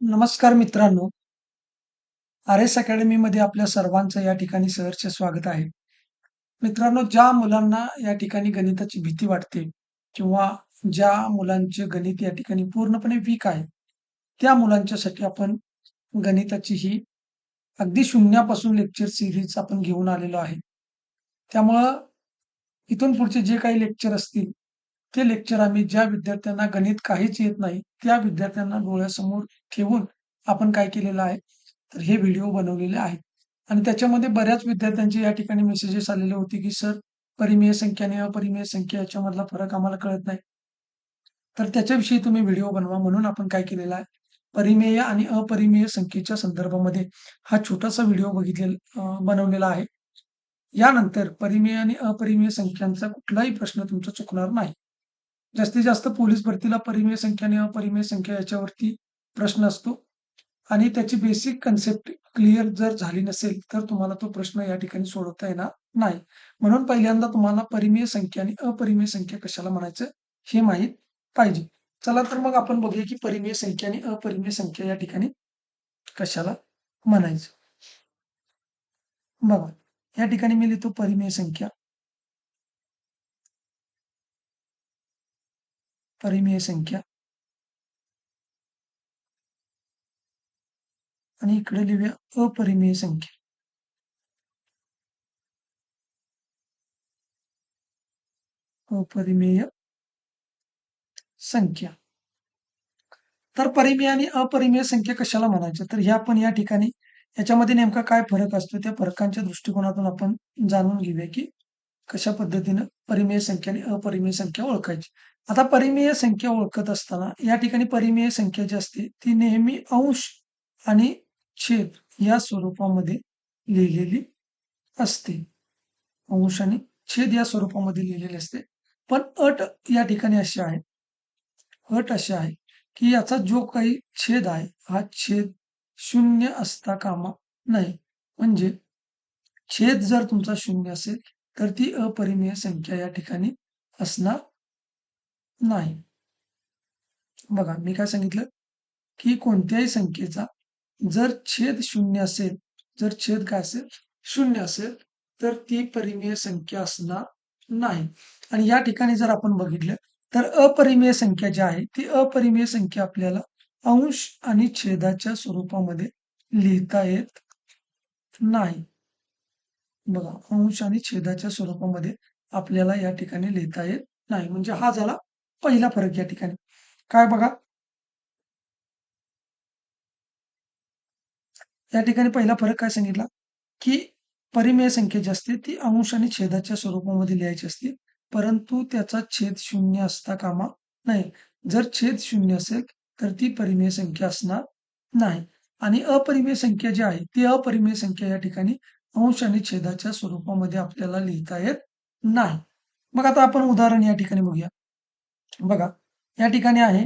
नमस्कार मित्रांनो. R S अकॅडमीमध्ये आपल्या सर्वांचं या ठिकाणी सहर्ष स्वागत आहे. मित्रांनो ज्या मुलांना या ठिकाणी गणिताची भीती वाटते किंवा ज्या मुलांचे गणित या ठिकाणी पूर्णपणे वीक आहे त्या मुलांच्यासाठी आपण गणिताची ही अगदी शून्यापासून लेक्चर सिरीज आपण घेऊन आलेलो आहे. त्यामुळं इथून पुढचे जे काही लेक्चर असतील ते लेक्चर आम्ही ज्या विद्यार्थ्यांना गणित काहीच येत नाही त्या विद्यार्थ्यांना डोळ्यासमोर ठेवून आपण काय केलेलं आहे? तर हे व्हिडिओ बनवलेले आहेत. आणि त्याच्यामध्ये बऱ्याच विद्यार्थ्यांचे या ठिकाणी मेसेजेस आलेले होते की सर परिमेय संख्या आणि अपरिमेय संख्या याच्यामधला फरक आम्हाला कळत नाही. तर त्याच्याविषयी तुम्ही व्हिडिओ बनवा म्हणून आपण काय केलेला आहे? परिमेय आणि अपरिमेय संख्येच्या संदर्भामध्ये हा छोटासा व्हिडिओ बघितलेला बनवलेला आहे. यानंतर परिमेय आणि अपरिमेय संख्यांचा कुठलाही प्रश्न तुमचा चुकणार नाही. जास्तीत जास्त पोलीस भरतीला परिमेय संख्या आणि अपरिमेय संख्या याच्यावरती प्रश्न असतो. आणि त्याची बेसिक कन्सेप्ट क्लिअर जर झाली नसेल तर तुम्हाला तो प्रश्न या ठिकाणी सोडवता येणार नाही. म्हणून पहिल्यांदा तुम्हाला परिमेय संख्या आणि अपरिमेय संख्या कशाला म्हणायचं हे माहीत पाहिजे. चला तर मग आपण बघूया की परिमेय संख्या आणि अपरिमेय संख्या या ठिकाणी कशाला म्हणायचं. बघा या ठिकाणी मी लिहितो परिमेय संख्या परिमेय संख्या. आणि इकडे लिहूया अपरिमेय संख्या. अपरिमेय संख्या. तर परिमेय आणि अपरिमेय संख्या कशाला म्हणायचं? तर ह्या पण या ठिकाणी याच्यामध्ये नेमका काय फरक असतो त्या फरकांच्या दृष्टिकोनातून आपण जाणून घेऊया की कशा पद्धतीनं परिमेय संख्या आणि अपरिमेय संख्या ओळखायची. आता परिमेय संख्या ओळखत असताना या ठिकाणी परिमेय संख्या जी असते ती नेहमी अंश आणि छेद या स्वरूपामध्ये लिहिलेली असते. अंश आणि छेद या स्वरूपामध्ये लिहिलेली असते. पण अट या ठिकाणी अशी आहे. अट अशी आहे की याचा जो काही छेद आहे हा छेद शून्य असता कामा नाही. म्हणजे छेद जर तुमचा शून्य असेल तर ती अपरिमेय संख्या या ठिकाणी असणार नाही. बघा मी काय सांगितलं? की कोणत्याही संख्येचा जर छेद शून्य असेल जर छेद काय असेल? शून्य असेल तर ती परिमेय संख्या असणार नाही. आणि या ठिकाणी जर आपण बघितलं तर अपरिमेय संख्या जी आहे ती अपरिमेय संख्या आपल्याला अंश आणि छेदाच्या स्वरूपामध्ये लिहिता येत नाही. बघा अंश आणि छेदाच्या स्वरूपामध्ये आपल्याला या ठिकाणी लिहिता येत नाही. म्हणजे हा झाला पहिला फरक या ठिकाणी. काय बघा? या ठिकाणी पहिला फरक काय सांगितला? की परिमेय संख्या जी असते ती अंश आणि छेदाच्या स्वरूपामध्ये लिहायची असते. परंतु त्याचा छेद शून्य असता कामा नाही जर छेद शून्य असेल तर ती परिमेय संख्या असणार नाही. आणि अपरिमेय संख्या जी आहे ती अपरिमेय संख्या या ठिकाणी अंश आणि छेदाच्या स्वरूपामध्ये आपल्याला लिहिता येत नाही. मग आता आपण उदाहरण या ठिकाणी बघूया. बघा या ठिकाणी आहे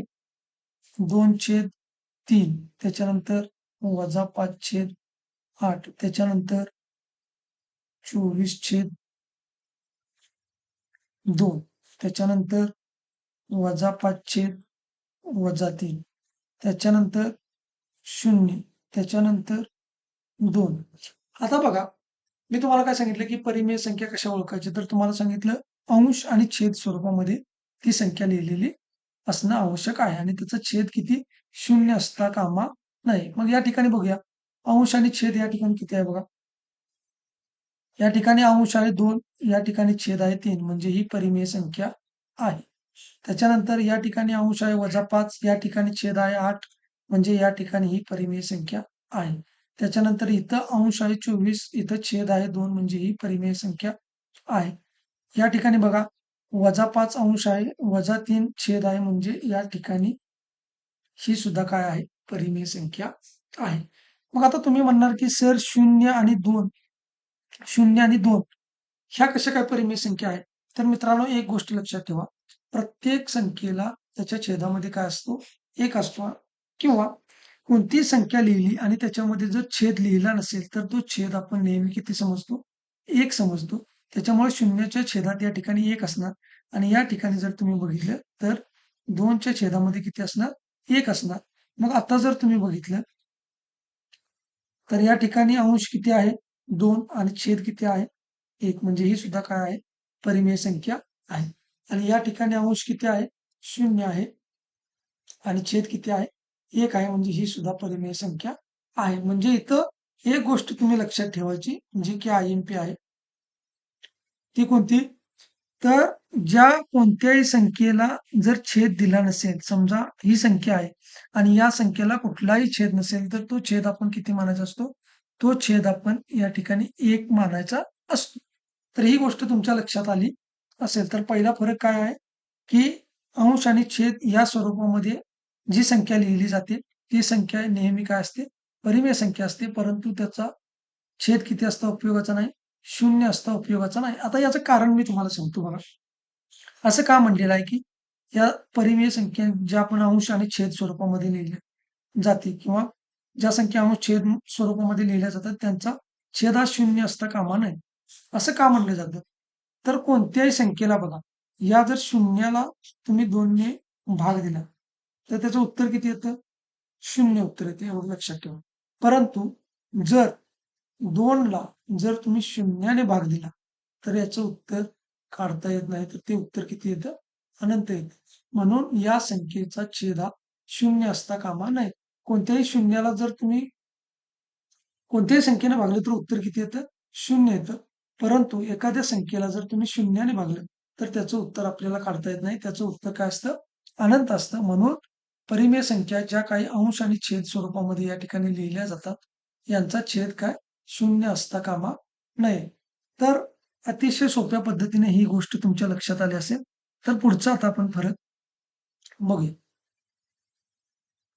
दोन छेद तीन त्याच्यानंतर वजा पाच छेद आठ त्याच्यानंतर चोवीस छेद दोन त्याच्यानंतर वजा पाच छेद वजा तीन त्याच्यानंतर शून्य त्याच्यानंतर दोन. आता बघा मी तुम्हाला काय सांगितलं की परिमेय संख्या कशा ओळखायची? तर तुम्हाला सांगितलं अंश आणि छेद स्वरूपामध्ये ती संख्या लिहिलेली असणं आवश्यक आहे आणि त्याचा छेद किती? शून्य असता कामा नाही मग या ठिकाणी बघूया. अंश आणि छेद या ठिकाणी किती आहे बघा? या ठिकाणी अंश आहे दोन या ठिकाणी छेद आहे तीन. म्हणजे ही परिमेय संख्या आहे. त्याच्यानंतर या ठिकाणी अंश आहे वजा पाच या ठिकाणी छेद आहे आठ. म्हणजे या ठिकाणी ही परिमेय संख्या आहे. त्याच्यानंतर इथं अंश आहे चोवीस इथं छेद आहे दोन. म्हणजे ही परिमेय संख्या आहे. या ठिकाणी बघा. वजा पाच अंश आहे वजा तीन छेद आहे म्हणजे या ठिकाणी ही सुद्धा काय आहे? परिमेय संख्या आहे. मग आता तुम्ही म्हणणार की सर शून्य आणि दोन शून्य आणि दोन ह्या कशा काय परिमेय संख्या आहे? तर मित्रांनो एक गोष्ट लक्षात ठेवा. प्रत्येक संख्येला त्याच्या छेदामध्ये काय असतो? एक असतो. किंवा कोणती संख्या लिहिली आणि त्याच्यामध्ये जर छेद लिहिला नसेल तर तो छेद आपण नेहमी किती समजतो? एक समजतो. त्याच्यामुळे शून्याच्या छेदात या ठिकाणी एक असणार आणि या ठिकाणी जर तुम्ही बघितलं तर दोनच्या छेदामध्ये किती असणार? एक असणार. मग आता जर तुम्ही बघितलं तर या ठिकाणी अंश किती आहे? दोन आणि छेद किती आहे? एक म्हणजे ही सुद्धा काय आहे? परिमेय संख्या आहे. आणि या ठिकाणी अंश किती आहे? शून्य आहे. आणि छेद किती आहे? एक आहे म्हणजे ही सुद्धा परिमेय संख्या आहे. म्हणजे इथं एक गोष्ट तुम्ही लक्षात ठेवायची जी की आय एम पी आहे. ती कोणती? तर ज्या कोणत्याही संख्येला जर छेद दिला नसेल समजा ही संख्या आहे आणि या संख्येला कुठलाही छेद नसेल तर तो छेद आपण किती मानायचा असतो? तो छेद आपण या ठिकाणी एक मानायचा असतो. तर ही गोष्ट तुमच्या लक्षात आली असेल तर पहिला फरक काय आहे? की अंश आणि छेद या स्वरूपामध्ये जी संख्या लिहिली जाते ती संख्या नेहमी काय असते? परिमेय संख्या असते परंतु त्याचा छेद किती असता? उपयोगाचा नाही. शून्य असता उपयोगाचा नाही. आता याचं कारण मी तुम्हाला सांगतो बघा. असं का म्हणलेलं आहे की या परिमेय संख्या ज्या आपण अंश आणि छेद स्वरूपामध्ये लिहिल्या जाते किंवा ज्या संख्या अंश छेद स्वरूपामध्ये लिहिल्या जातात त्यांचा छेद हा शून्य असता कामा नये. असं का म्हणलं जातं? तर कोणत्याही संख्येला बघा. या जर शून्याला तुम्ही दोनने भाग दिला तर त्याचं उत्तर किती येतं? शून्य उत्तर येते. एवढं लक्षात ठेवा. परंतु जर दोनला जर तुम्ही शून्याने भाग दिला तर याचं उत्तर काढता येत नाही तर ते उत्तर किती येतं? अनंत येत. म्हणून या संख्येचा छेद हा शून्य असता कामा नये. कोणत्याही शून्याला जर तुम्ही कोणत्याही संख्येने भागले तर उत्तर किती येतं? शून्य येतं. परंतु एखाद्या संख्येला जर तुम्ही शून्याने भागलं तर त्याचं उत्तर आपल्याला काढता येत नाही. त्याचं उत्तर काय असतं? अनंत असतं. म्हणून परिमेय संख्या ज्या काही अंश आणि छेद स्वरूपामध्ये या ठिकाणी लिहिल्या जातात यांचा छेद काय? शून्य असता कामा नये. तर अतिशय सोप्या पद्धतीने ही गोष्ट तुमच्या लक्षात आली असेल तर पुढचा आता आपण फरक बघूया.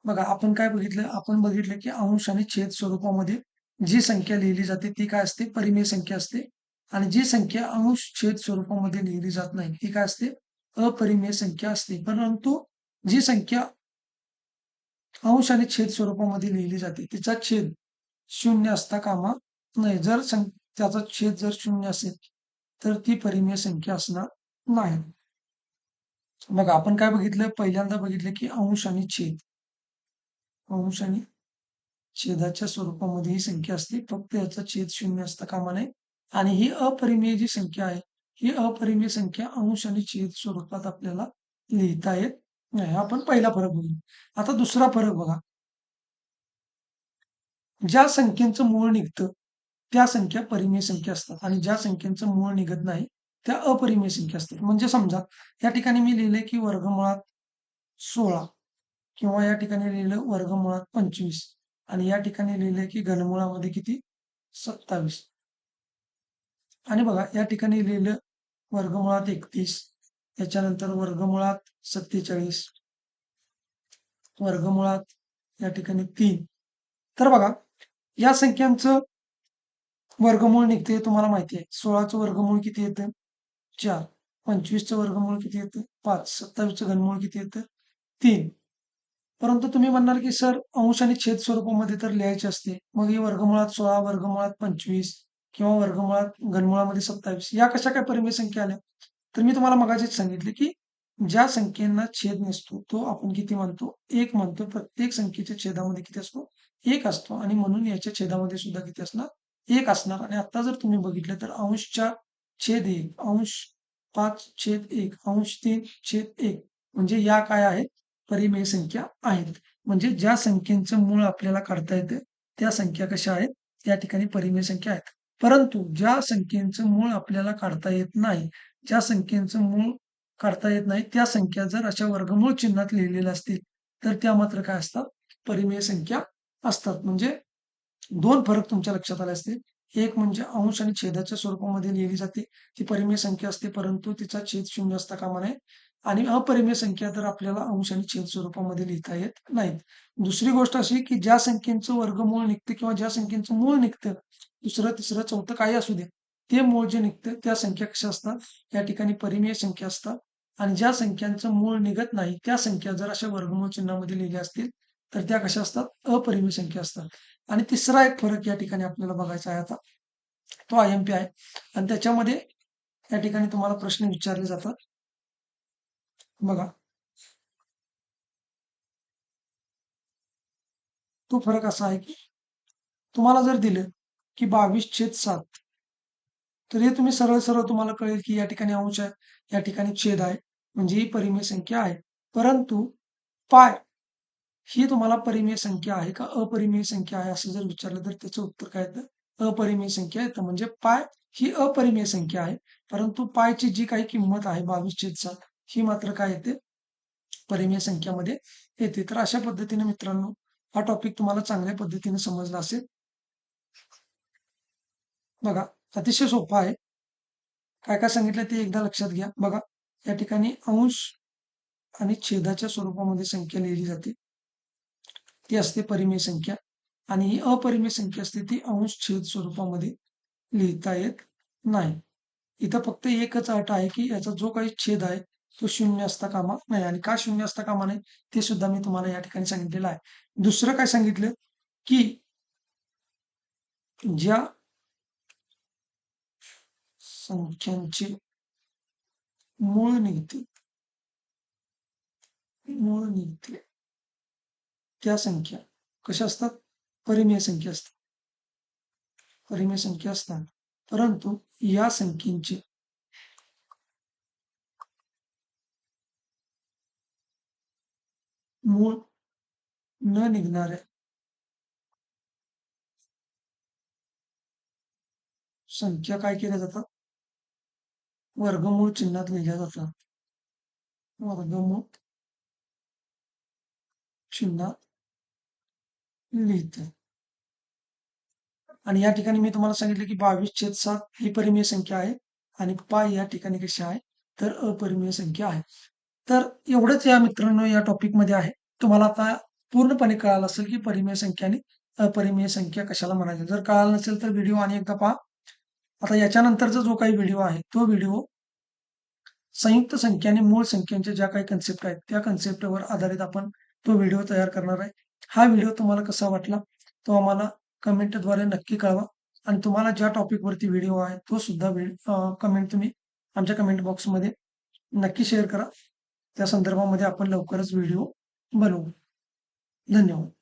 बघा आपण काय बघितलं? आपण बघितलं की अंश आणि छेद स्वरूपामध्ये जी संख्या लिहिली जाते ती काय असते? परिमेय संख्या असते. आणि जी संख्या अंश छेद स्वरूपामध्ये लिहिली जात नाही ती काय असते? अपरिमेय संख्या असते. परंतु जी संख्या अंश आणि छेद स्वरूपामध्ये लिहिली जाते तिचा छेद शून्य असता कामा नाही जर त्याचा छेद जर शून्य असेल तर ती परिमेय संख्या असणार नाही. मग आपण काय बघितलं? पहिल्यांदा बघितलं की अंश आणि छेद. अंश आणि छेदाच्या स्वरूपामध्ये ही संख्या असते. फक्त याचा छेद शून्य असता कामा नये. आणि ही अपरिमेय जी संख्या आहे ही अपरिमेय संख्या अंश आणि छेद स्वरूपात आपल्याला लिहिता येत नाही. आपण पहिला फरक बघू आता दुसरा फरक बघा. ज्या संख्येचं मूळ निघतं त्या संख्या परिमेय संख्या असतात. आणि ज्या संख्येचं मूळ निघत नाही त्या अपरिमेय संख्या असतात. म्हणजे समजा या ठिकाणी मी लिहिले की वर्गमुळात सोळा किंवा या ठिकाणी लिहिलं वर्गमुळात पंचवीस आणि या ठिकाणी लिहिलंय की घनमुळामध्ये किती? सत्तावीस. आणि बघा या ठिकाणी लिहिलं वर्गमुळात एकतीस याच्यानंतर वर्गमुळात सत्तेचाळीस वर्गमुळात या ठिकाणी तीन. तर बघा या संख्यांचं वर्गमूळ निघते तुम्हाला माहिती आहे. सोळाचं वर्गमूळ किती येतं? चार. पंचवीसचं वर्गमूळ किती येतं? पाच. सत्तावीसचं घनमूळ किती येतं? तीन. परंतु तुम्ही म्हणणार की सर अंश आणि छेद स्वरूपामध्ये तर लिहायचे असते. मग ही वर्गमुळात सोळा वर्गमुळात पंचवीस किंवा वर्गमुळात घनमुळामध्ये सत्तावीस या कशा काय परिमेय संख्या आल्या? तर मी तुम्हाला मगाशीच सांगितले की ज्या संख्येना छेद नसतो तो आपण किती म्हणतो? एक म्हणतो. प्रत्येक संख्येच्या छेदामध्ये किती असतो? एक असतो. आणि म्हणून याच्या छेदामध्ये सुद्धा किती असणार एक असणार. आणि आता जर तुम्ही बघितलं तर अंशच्या छेद एक अंश पाच छेद एक अंश तीन छेद एक म्हणजे या काय आहेत? परिमेय संख्या आहेत. म्हणजे ज्या संख्येचं मूळ आपल्याला काढता येतं त्या संख्या कशा आहेत? या ठिकाणी परिमेय संख्या आहेत. परंतु ज्या संख्येचं मूळ आपल्याला काढता येत नाही ज्या संख्येचं मूळ काढता येत नाही त्या संख्या जर अशा वर्गमूळ चिन्हात लिहिलेल्या असतील तर त्या मात्र काय असतात? परिमेय संख्या असतात. म्हणजे दोन फरक तुमच्या लक्षात आले असतील. एक म्हणजे अंश आणि छेदाच्या स्वरूपामध्ये लिहिली जाते. ती परिमेय संख्या असते परंतु तिचा छेद शून्य असता कामा नये. आणि अपरिमेय संख्या तर आपल्याला अंश आणि छेद स्वरूपामध्ये लिहिता येत नाहीत. दुसरी गोष्ट अशी की ज्या संख्येचं वर्गमूळ निघतं किंवा ज्या संख्येचं मूळ निघतं दुसरं तिसरं चौथं काही असू दे ते मूळ जे निघतं त्या संख्या कशा असतात? या ठिकाणी परिमेय संख्या असतात. आणि ज्या संख्यांचं मूळ निघत नाही त्या संख्या जर अशा वर्गमूळ चिन्हामध्ये लिहिल्या असतील तर त्या कशा असतात? अपरिमेय संख्या असतात. आणि तिसरा एक फरक या ठिकाणी आपल्याला बघायचा आहे आता. तो आय एम पी आहे. आणि त्याच्यामध्ये या ठिकाणी तुम्हाला प्रश्न विचारले जातात. बघा. तो फरक असा आहे की तुम्हाला जर दिलं की बावीस छेद सात तर हे तुम्ही सरळ सरळ तुम्हाला कळेल की या ठिकाणी अंश आहे या ठिकाणी छेद आहे म्हणजे ही परिमेय संख्या आहे. परंतु पाय ही तुम्हाला परिमेय संख्या आहे का अपरिमेय संख्या आहे? असं जर विचारलं तर त्याचं उत्तर काय येतं? अपरिमेय संख्या येतं. म्हणजे पाय ही अपरिमेय संख्या आहे. परंतु पायची जी काही किंमत आहे बावीस छेद सात ही मात्र काय येते? परिमेय संख्यामध्ये येते. तर अशा पद्धतीने मित्रांनो हा टॉपिक तुम्हाला चांगल्या पद्धतीने समजला असेल. बघा अतिशय सोपा आहे. काय काय सांगितलं ते एकदा लक्षात घ्या. बघा या ठिकाणी अंश आणि छेदाच्या स्वरूपामध्ये संख्या लिहिली जाते. ती असते परिमेय संख्या. आणि ही अपरिमेय संख्या असते ती अंश छेद स्वरूपामध्ये लिहिता येत नाही. इथं फक्त एकच अट आहे की याचा जो काही छेद आहे तो शून्य असता कामा नाही आणि का शून्य असता कामा नाही ते सुद्धा मी तुम्हाला या ठिकाणी सांगितलेलं आहे. दुसरं काय सांगितलं? की ज्या संख्यांचे मूळ निघते मूळ निघते त्या संख्या कशा असतात? परिमेय संख्या असतात. परिमेय संख्या असतात परंतु या संख्येचे मूळ न निघणाऱ्या संख्या काय केल्या जातात? वर्गमूळ चिन्हात लिहिल्या जातात. वर्गमूळ चिन्हात लिहितो. आणि या ठिकाणी मी तुम्हाला सांगितलं की बावीस छेद सात ही परिमेय संख्या आहे आणि पाय या ठिकाणी कशी आहे तर अपरिमेय संख्या आहे. तर एवढंच या मित्रांनो या टॉपिकमध्ये आहे. तुम्हाला आता पूर्णपणे कळालं असेल की परिमेय संख्या आणि अपरिमेय संख्या कशाला म्हणायची. जर कळालं नसेल तर व्हिडिओ आणि एकदा पहा. आता याच्यानंतरचा जो काही व्हिडिओ आहे तो व्हिडिओ संयुक्त संख्या आणि मूळ संख्यांच्या ज्या काही कन्सेप्ट आहेत त्या कन्सेप्टवर आधारित आपण तो व्हिडिओ तयार करणार आहे. हा व्हिडिओ तुम्हाला कसा वाटला तो आम्हाला कमेंटद्वारे नक्की कळवा. आणि तुम्हाला ज्या टॉपिकवरती व्हिडिओ आहे तो सुद्धा कमेंट तुम्ही आमच्या कमेंट बॉक्समध्ये नक्की शेअर करा. त्या संदर्भामध्ये आपण लवकरच व्हिडिओ बनवू. धन्यवाद.